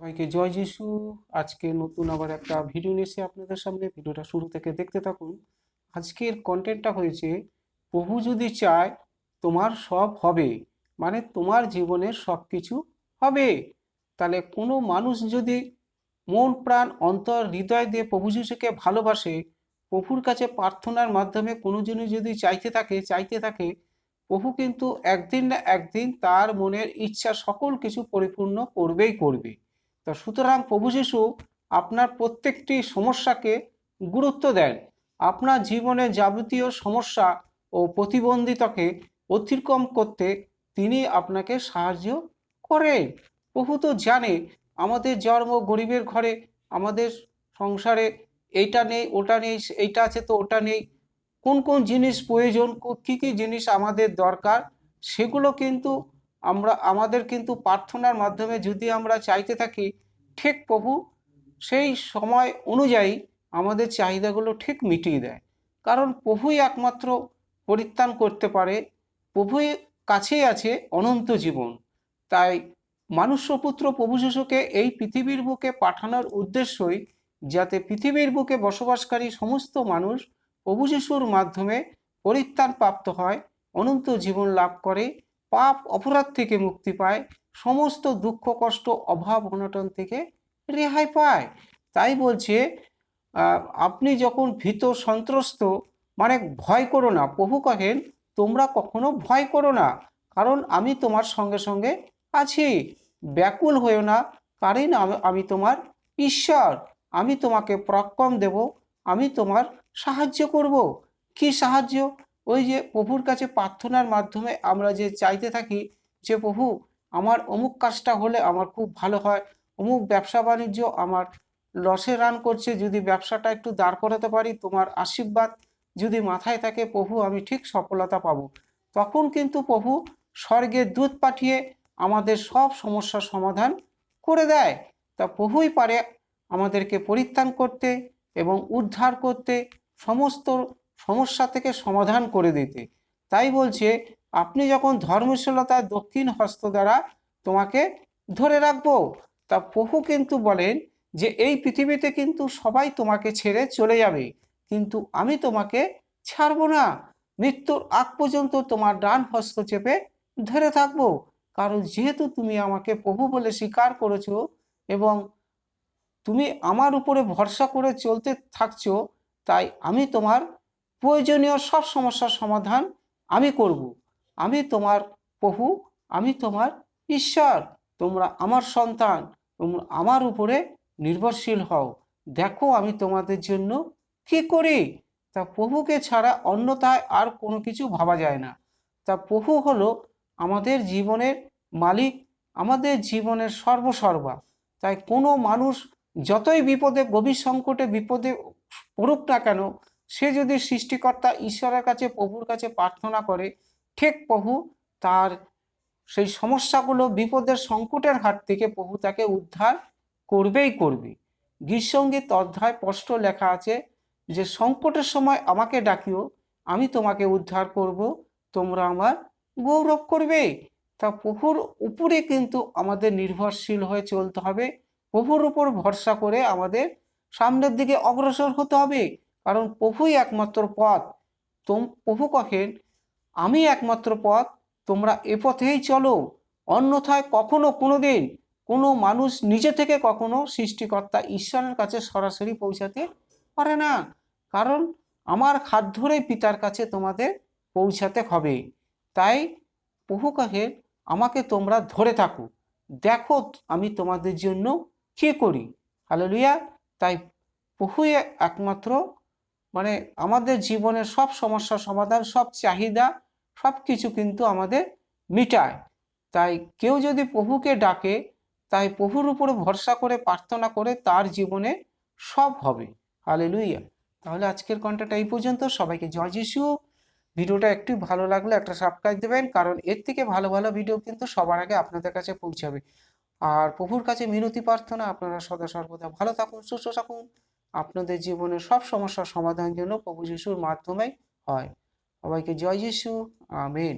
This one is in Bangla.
সবাইকে জয় যিশু। আজকে নতুন আবার একটা ভিডিও নিয়ে এসে আপনাদের সামনে। ভিডিওটা শুরু থেকে দেখতে থাকুন। আজকের কন্টেন্টটা হয়েছে, প্রভু যদি চায়, তোমার সব হবে। মানে তোমার জীবনের সব কিছু হবে। তাহলে কোনো মানুষ যদি মন, প্রাণ, অন্তর, হৃদয় দিয়ে প্রভু যিশুকে ভালোবাসে, প্রভুর কাছে প্রার্থনার মাধ্যমে কোনো জন্য যদি চাইতে থাকে চাইতে থাকে, প্রভু কিন্তু একদিন না একদিন তার মনের ইচ্ছা সকল কিছু পরিপূর্ণ করবেই করবে। তা সুতরাং প্রভু যিশু আপনার প্রত্যেকটি সমস্যাকে গুরুত্ব দেন। আপনার জীবনে যাবতীয় সমস্যা ও প্রতিবন্ধিতাকে অতিক্রম করতে তিনি আপনাকে সাহায্য করেন। প্রভু তো জানে, আমাদের জন্ম গরিবের ঘরে, আমাদের সংসারে এইটা নেই, ওটা নেই, এইটা আছে তো ওটা নেই। কোন কোন জিনিস প্রয়োজন, কী কী জিনিস আমাদের দরকার, সেগুলো কিন্তু আমরা, আমাদের কিন্তু প্রার্থনার মাধ্যমে যদি আমরা চাইতে থাকি, ঠিক প্রভু, সেই সময় অনুযায়ী আমাদের চাহিদাগুলো ঠিক মিটিয়ে দেয়। কারণ প্রভুই একমাত্র পরিত্রাণ করতে পারে, প্রভুই কাছেই আছে অনন্ত জীবন। তাই মানুষ্যপুত্র প্রভু শিশুকে এই পৃথিবীর বুকে পাঠানোর উদ্দেশ্যই যাতে পৃথিবীর বুকে বসবাসকারী সমস্ত মানুষ প্রভু যিশুর মাধ্যমে পরিত্রাণ প্রাপ্ত হয়, অনন্ত জীবন লাভ করে পাপ অপরাধ থেকে মুক্তি পায়, সমস্ত দুঃখ, কষ্ট, অভাব, অনটন থেকে রেহাই পায়। তাই বলছে আপনি যখন ভীত, সন্ত্রস্ত মানে ভয় করো না, প্রভু কহেন, তোমরা কখনো ভয় করো না, কারণ আমি তোমার সঙ্গে সঙ্গে আছি। ব্যাকুল হয়েও না, কারণ আমি- তোমার ঈশ্বর, আমি তোমাকে প্রক্রম দেব, আমি তোমার সাহায্য করব। কি সাহায্য? ওই যে প্রভুর কাছে প্রার্থনার মাধ্যমে আমরা যে চাইতে থাকি যে প্রভু, আমার অমুক কাজটা হলে আমার খুব ভালো হয়, অমুক ব্যবসা বাণিজ্য আমার লসে রান করছে, যদি ব্যবসাটা একটু দাঁড় করাতে পারি, তোমার আশীর্বাদ যদি মাথায় থাকে, প্রভু, আমি ঠিক সফলতা পাবো। তখন কিন্তু প্রভু স্বর্গের দূত পাঠিয়ে আমাদের সব সমস্যার সমাধান করে দেয়। তা প্রভুই পারে আমাদেরকে পরিত্রাণ করতে এবং উদ্ধার করতে, সমস্ত সমস্যা থেকে সমাধান করে দিতে। তাই বলছে, আপনি যখন ধর্মশীলতার দক্ষিণ হস্ত দ্বারা তোমাকে ধরে রাখব, তা প্রভু কিন্তু বলেন যে, এই পৃথিবীতে কিন্তু সবাই তোমাকে ছেড়ে চলে যাবে, কিন্তু আমি তোমাকে ছাড়বো না। মৃত্যুর আগ পর্যন্ত তোমার ডান হস্ত চেপে ধরে থাকব। কারণ যেহেতু তুমি আমাকে প্রভু বলে স্বীকার করেছ এবং তুমি আমার উপরে ভরসা করে চলতে থাকছো, তাই আমি তোমার প্রয়োজনীয় সব সমস্যার সমাধান আমি করব। আমি তোমার প্রভু, আমি তোমার ঈশ্বর। তোমরা আমার সন্তান, তোমরা আমার উপরে নির্ভরশীল হও। দেখো আমি তোমাদের জন্য কি করি? তা প্রভুকে ছাড়া অন্যথায় আর কোনো কিছু ভাবা যায় না। তা প্রভু হলো আমাদের জীবনের মালিক, আমাদের জীবনের সর্বসর্বা। তাই কোনো মানুষ যতই বিপদে, গভীর সংকটে বিপদে পড়ুক না কেন সে যদি সৃষ্টিকর্তা ঈশ্বরের কাছে, প্রভুর কাছে প্রার্থনা করে, ঠিক প্রভু তার সেই সমস্যাগুলো, বিপদের সংকটের হাত থেকে প্রভু তাকে উদ্ধার করবেই করবে। গীতসঙ্গীত অধ্যায় স্পষ্ট লেখা আছে যে, সংকটের সময় আমাকে ডাকিও, আমি তোমাকে উদ্ধার করব, তোমরা আমার গৌরব করবে। তা প্রভুর উপরে কিন্তু আমাদের নির্ভরশীল হয়ে চলতে হবে। প্রভুর উপর ভরসা করে আমাদের সামনের দিকে অগ্রসর হতে হবে। কারণ প্রভুই একমাত্র পথ। তোম, প্রভু কহেন, আমি একমাত্র পথ, তোমরা এ পথেই চলো। অন্যথায় কখনো কোনো দিন কোনো মানুষ নিজে থেকে কখনো সৃষ্টিকর্তা ঈশ্বরের কাছে সরাসরি পৌঁছাতে পারে না। কারণ আমার হাত ধরেই পিতার কাছে তোমাদের পৌঁছাতে হবে। তাই প্রভু কহেন, আমাকে তোমরা ধরে থাকো। দেখো আমি তোমাদের জন্য কি করি। হালেলুয়া। তাই প্রভুই একমাত্র মানে আমাদের জীবনের সব সমস্যার সমাধান, সব চাহিদা সব কিছু কিন্তু আমাদের মিটায়। তাই কেউ যদি প্রভুকে ডাকে, তাই প্রভুর উপরে ভরসা করে, প্রার্থনা করে তার জীবনে সব হবে। হালেলুইয়া তাহলে আজকের কন্টেন্ট এই পর্যন্ত। সবাইকে জয় যিশু। ভিডিওটা একটু ভালো লাগলে একটা সাবস্ক্রাইব দেবেন, কারণ এর থেকে ভালো ভালো ভিডিও কিন্তু সবার আগে আপনাদের কাছে পৌঁছাবে। আর প্রভুর কাছে মিনতি প্রার্থনা, আপনারা সদা সর্বদা ভালো থাকুন, সুস্থ থাকুন। আপনাদের জীবনের সব সমস্যার সমাধান জন্য প্রভু যিশুর মাধ্যমে হয়। সবাইকে জয় যিশু আমেন।